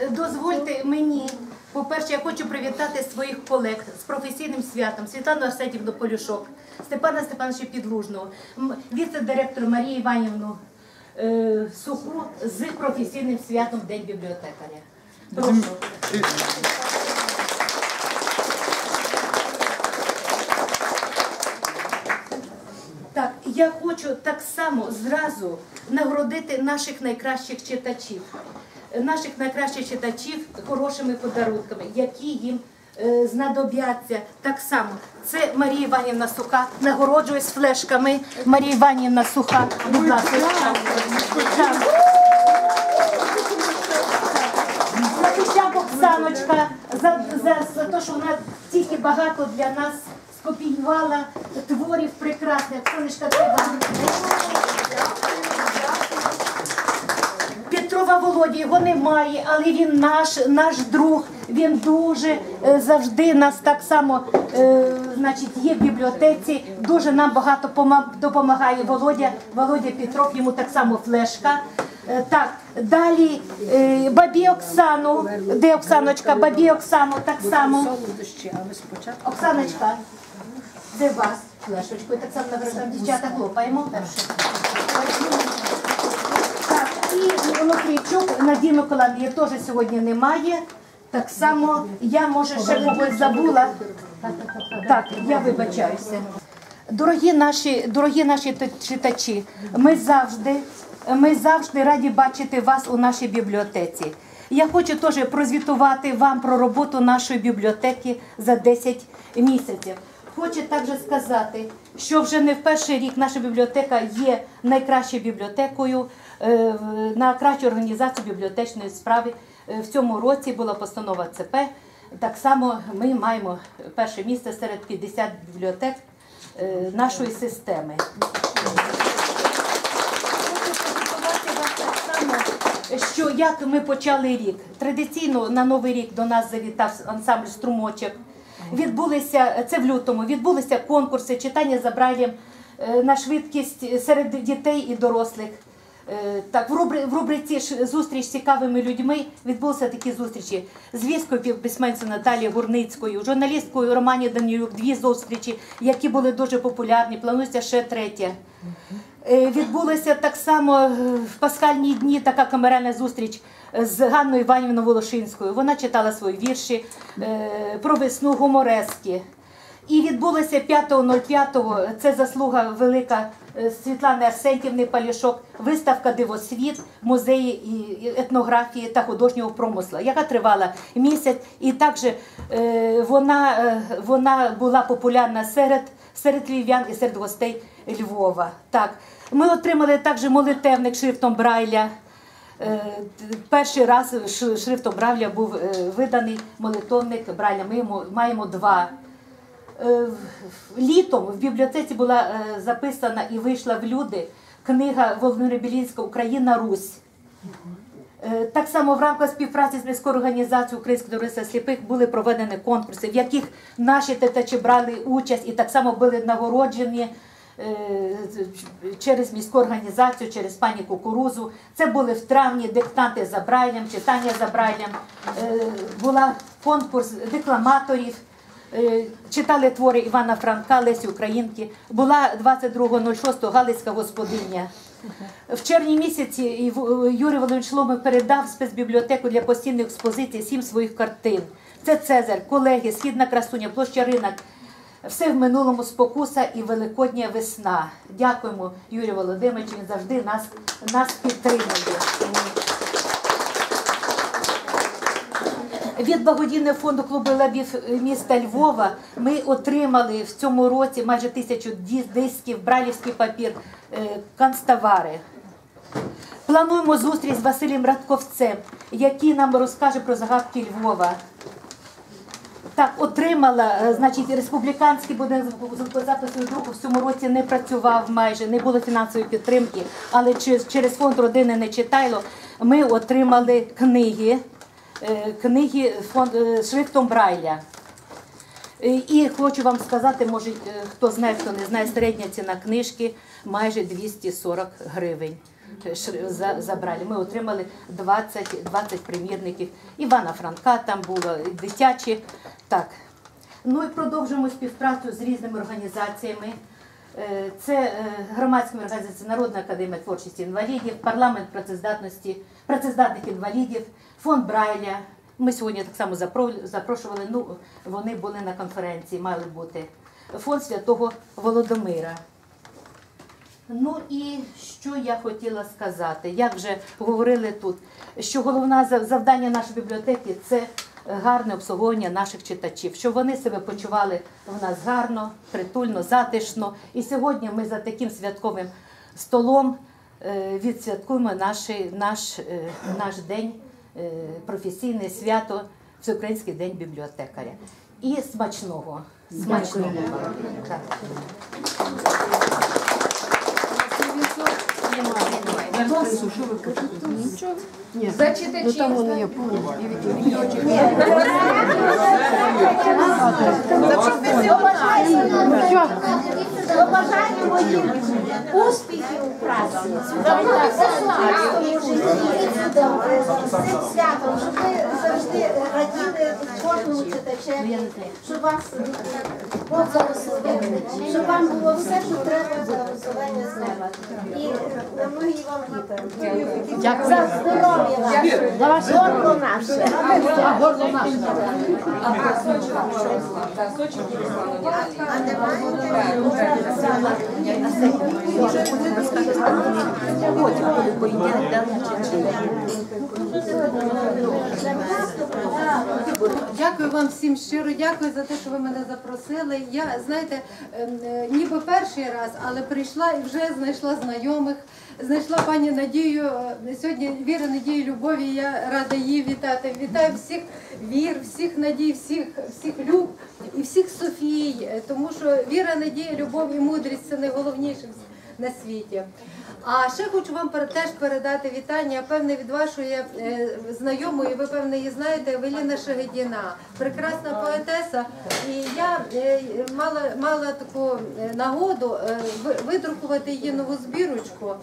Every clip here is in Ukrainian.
Е, Дозвольте мені, по-перше, я хочу привітати своїх колег з професійним святом Світлану Арсентівну Полюшок, Степана Степановича Підлужного, віце-директора Марію Іванівну е, Суху з професійним святом День бібліотекаря. Прошу. Так, я хочу так само зразу нагородити наших найкращих читачів, наших найкращих читачів хорошими подарунками, які їм е, знадобляться. Так само. Це Марія Іванівна Суха. Нагороджуюсь флешками. Марія Іванівна Суха. Будь ласка. Оксаночка за, за, за те, що вона тільки багато для нас скопіювала творів прекрасних. Оксаночка, це вам. Петрова Володя його немає, але він наш, наш друг. Він дуже е, завжди нас так само е, значить, є в бібліотеці. Дуже нам багато допомагає Володя. Володя Петров, йому так само флешка. Е, Так, далі бабі Оксану. Де Оксаночка? Бабі Оксану так само. Оксаночка, це вас флешечку. Так само награждаємо. Дівчата хлопаємо. І Лохрійчук Надії Миколаївні її теж сьогодні немає. Так само я може ще когось забула. Так, я вибачаюся. Дорогі наші, дорогі наші читачі, ми завжди, ми завжди раді бачити вас у нашій бібліотеці. Я хочу теж прозвітувати вам про роботу нашої бібліотеки за 10 місяців. Хочу також сказати, що вже не в перший рік наша бібліотека є найкращою бібліотекою на кращу організацію бібліотечної справи. Е, В цьому році була постанова ЦП. Так само ми маємо перше місце серед 50 бібліотек е, нашої системи. Що як ми почали рік? Традиційно на новий рік до нас завітав ансамбль струмочок. Відбулися це в лютому. Відбулися конкурси читання за е, на швидкість серед дітей і дорослих. Е, Так, в рубри в рубриці зустріч з цікавими людьми відбулися такі зустрічі з військовою письменницею Наталією Гурницькою, журналісткою Романі Данилюк, дві зустрічі, які були дуже популярні. Планується ще третя. Е, Відбулася так само е, в пасхальні дні така камеральна зустріч з Ганною Іванівною Волошинською. Вона читала свої вірші про весну гуморески. І відбулося 5.05, це заслуга велика е, Світлани Арсентівни Палішок, виставка Дивосвіт в музеї етнографії та художнього промисла, яка тривала місяць. І також е, вона, е, вона була популярна серед, серед львів'ян і серед гостей Львова. Так. Ми отримали також молитевник шрифтом Брайля. Перший раз шрифтом Брайля був виданий молитовник Брайля. Ми маємо два. Е, Літом в бібліотеці була е, записана і вийшла в люди книга Володимира Білінська Україна Русь. Е, Так само в рамках співпраці з міською організацією Українського товариства сліпих були проведені конкурси, в яких наші тетачі брали участь і так само були нагороджені через міську організацію, через пані Кукурузу. Це були в травні диктанти за Брайлем, читання за Брайлем. Була конкурс декламаторів. Е, Читали твори Івана Франка, Лесі Українки. Була 22.06 Галицька господиня. В червні місяці Юрій Володимирович Ломик передав спецбібліотеку для постійної експозиції сім своїх картин. Це Цезарь, колеги, Східна красуня, площа ринок. Все в минулому спокуса і Великодня весна. Дякуємо, Юрію Володимировичу. Він завжди нас, нас підтримує. Від благодійного фонду клубу лабів міста Львова ми отримали в цьому році майже тисячу дисків, бралівський папір, е, канцтовари. Плануємо зустріч з Василем Радковцем, який нам розкаже про загадки Львова. Так, отримала, е, значить, республіканський будинок звукозапису друку в цьому році не працював майже, не було фінансової підтримки, але через, фонд родини не читайло. Ми отримали книги, книги е, шрифтом Брайля. Е, І хочу вам сказати, може, е, хто знає, хто не знає, середня ціна книжки майже 240 гривень. за- забрали. Ми отримали 20, 20 примірників. Івана Франка там було, дитячі. Так. Ну і продовжуємо співпрацю з різними організаціями. Е, Це е, громадська організація Народна академія творчості інвалідів, парламент працездатності, працездатних інвалідів, фонд Брайля. Ми сьогодні так само запрошували. Ну вони були на конференції, мали бути фонд святого Володимира. Ну і що я хотіла сказати, як вже говорили тут, що головне завдання нашої бібліотеки це гарне обслуговування наших читачів, щоб вони себе почували в нас гарно, притульно, затишно. І сьогодні ми за таким святковим столом е, відсвяткуємо наші- наш, е, наш день, е, професійне свято, Всеукраїнський день бібліотекаря. І смачного. Смачного. вам. Так. За читачів. Побажаємо їм успіхів у праці, особистому житті, з цим святом, щоб ви завжди раділи кожному читачеві, щоб вас Бог благословив, щоб вам було все, що треба благословення з неба. І на многі вам літа. За здоров'я ваше, горло наше. А Дякую вам всім щиро, дякую за те, що ви мене запросили. Я, знаєте, ем, е, ніби перший раз, але прийшла і вже знайшла знайомих. Знайшла пані Надію. Е, Сьогодні віра, надії, любові. Я рада її вітати. Вітаю всіх вір, всіх надій, всіх, всіх люб і всіх Софій. Е, Тому що віра, надія, любов і мудрість це найголовніше на світі. А ще хочу вам теж передати вітання, певне від вашої е, знайомої, ви певне її знаєте, Евеліна Шагедіна, прекрасна поетеса. І я е, мала, мала таку е, нагоду видрукувати її нову збірочку,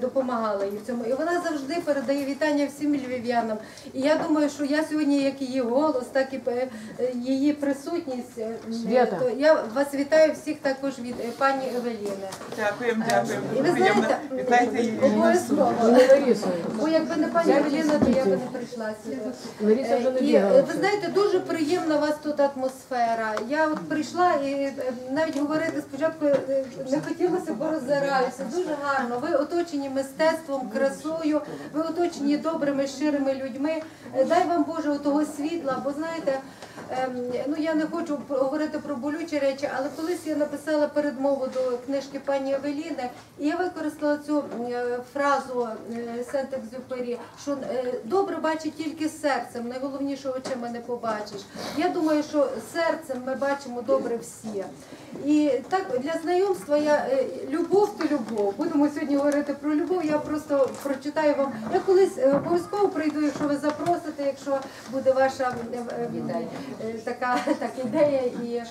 допомагала їй в цьому. І вона завжди передає вітання всім львів'янам. І я думаю, що я сьогодні, як її голос, так і її присутність. е, То я вас вітаю всіх також від пані Евеліни. Дякуємо, дякуємо. І ви знаєте, Вітайте її. обов'язково. Бо якби не пані Евеліна, то я би не прийшла сюди. Е, І е, ви знаєте, дуже приємна у вас тут атмосфера. Я от прийшла і е, навіть говорити спочатку не хотілося, бо роззираюся. Дуже гарно. Ви оточені мистецтвом, красою, ви оточені добрими, щирими людьми. Дай вам Боже того світла, бо знаєте. ем, Ну я не хочу говорити про болючі речі, але колись я написала передмову до книжки пані Евеліни, і я використала цю е, фразу е, Сент-Екзюпері, що е, добре бачить тільки серцем, найголовніше очима не побачиш. Я думаю, що серцем ми бачимо добре всі. І так для знайомства я любов то любов. Будемо сьогодні говорити про любов. Я просто прочитаю вам. Я колись обов'язково прийду, якщо ви запросите, якщо буде ваша е, така ідея і.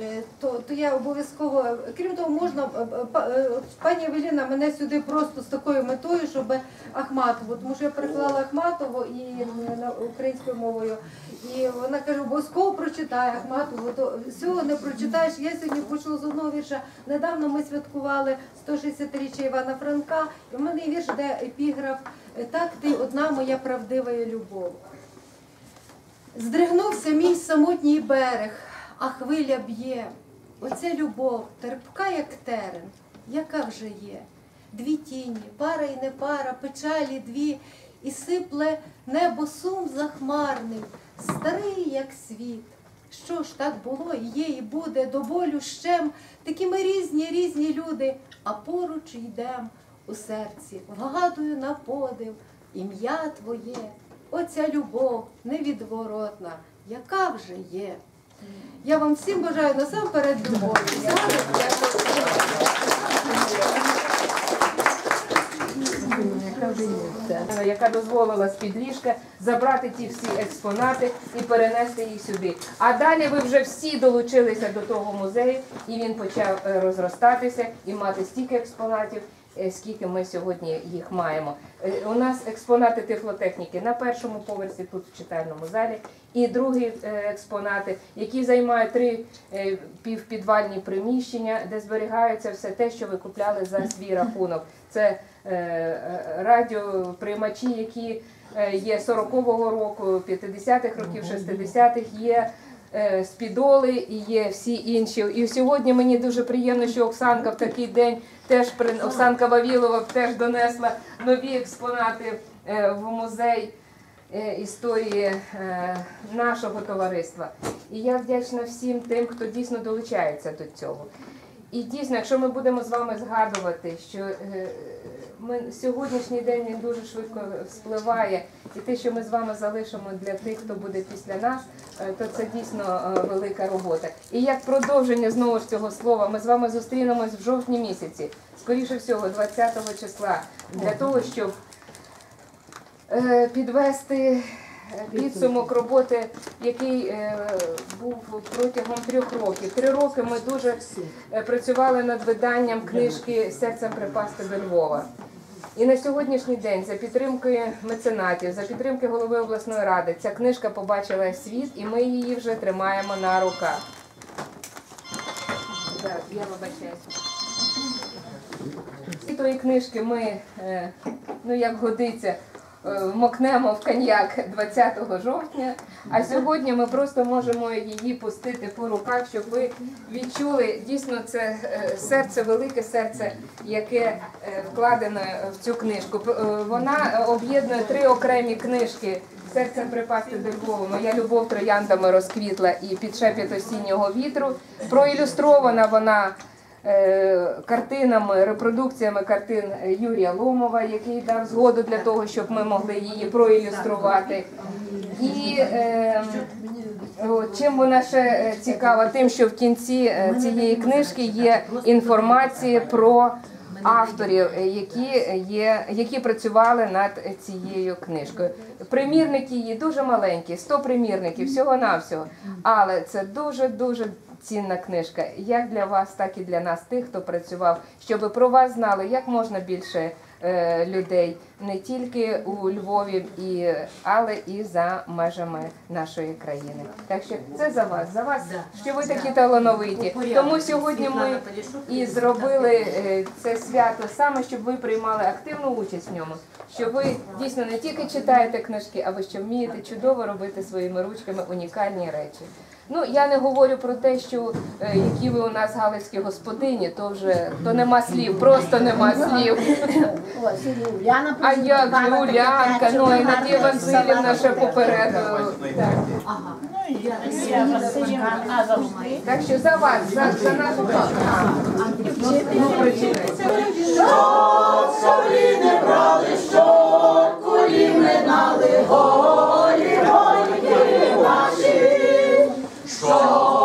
Е, То, то я обов'язково, крім того, можна е, е, пані Евеліна мене сюди просто з такою метою, щоб Ахматову, тому що я переклала Ахматову і українською мовою. І вона каже, обов'язково прочитай Ахматову, то всього не прочитаєш. Я сьогодні почула з одного вірша. Недавно ми святкували 160-річчя Івана Франка, і в мене вірш, де епіграф Так ти одна моя правдива любов. Здригнувся мій самотній берег, а хвиля б'є. Оця любов, терпка, як терен, яка вже є. Дві тіні, пара і не пара, печалі дві, і сипле небо сум захмарний, старий, як світ. Що ж так було, і є, і буде, до болю щем, такі ми різні, різні люди, а поруч йдем у серці, вгадую на подив, ім'я твоє, оця любов невідворотна, яка вже є. Я вам всім бажаю насамперед любові. яка дозволила з-під ліжка забрати ті всі експонати і перенести їх сюди. А далі ви вже всі долучилися до того музею, і він почав е, розростатися і мати стільки експонатів, скільки ми сьогодні їх маємо. Е, У нас експонати тифлотехніки на першому поверсі, тут в читальному залі, і другі е, експонати, які займають три е, півпідвальні приміщення, де зберігається все те, що ви купляли за свій рахунок. Це е, е, радіоприймачі, які е, є 40-го року, 50-х років, 60-х, є е, спідоли і є всі інші. І сьогодні мені дуже приємно, що Оксанка в такий день теж Оксанка Вавілова теж донесла нові експонати е, в музей е, історії е, нашого товариства. І я вдячна всім тим, хто дійсно долучається до цього. І дійсно, якщо ми будемо з вами згадувати, що е, ми сьогоднішній день він дуже швидко спливає, і те, що ми з вами залишимо для тих, хто буде після нас, е, то це дійсно е, велика робота. І як продовження знову ж цього слова, ми з вами зустрінемось в жовтні місяці, скоріше всього, 20 числа, для того, щоб е, підвести підсумок роботи, який був протягом трьох років. Три роки ми дуже працювали над виданням книжки Серцем припасти до Львова. І на сьогоднішній день, за підтримки меценатів, за підтримки голови обласної ради, ця книжка побачила світ, і ми її вже тримаємо на руках. Так, я вибачаюся. Тої книжки ми, е, ну як годиться, е, вмокнемо в коньяк 20 жовтня, а сьогодні ми просто можемо її пустити по руках, щоб ви відчули дійсно це е, серце, велике серце, яке е, вкладено в цю книжку. Вона об'єднує три окремі книжки. Серцем припасти до моя любов трояндами розквітла і під шепіт осіннього вітру. Проілюстрована вона картинами, репродукціями картин Юрія Ломова, який дав згоду для того, щоб ми могли її проілюструвати. І е, чим вона ще е, цікава? Тим, що в кінці е, цієї книжки є інформація про авторів, е, які є, які працювали над цією книжкою. Примірники її дуже маленькі, 100 примірників, всього навсього але це дуже дуже. Цінна книжка, як для вас, так і для нас, тих, хто працював, щоб про вас знали як можна більше е, людей, не тільки у Львові, і, але і за межами нашої країни. Так що це за вас, за вас, що ви такі талановиті. Тому сьогодні ми і зробили е, це свято саме, щоб ви приймали активну участь в ньому. Що ви дійсно не тільки читаєте книжки, а ви ще вмієте чудово робити своїми ручками унікальні речі. Ну я не говорю про те, що е, які ви у нас галицькі господині, то вже то нема слів, просто нема слів. І Уляна а я Юлянка, ну і Надія Васильівна ще попередила. Так що за вас, за, за нашу Що солі не брали, що кулі не дали, голі, голі наші, що?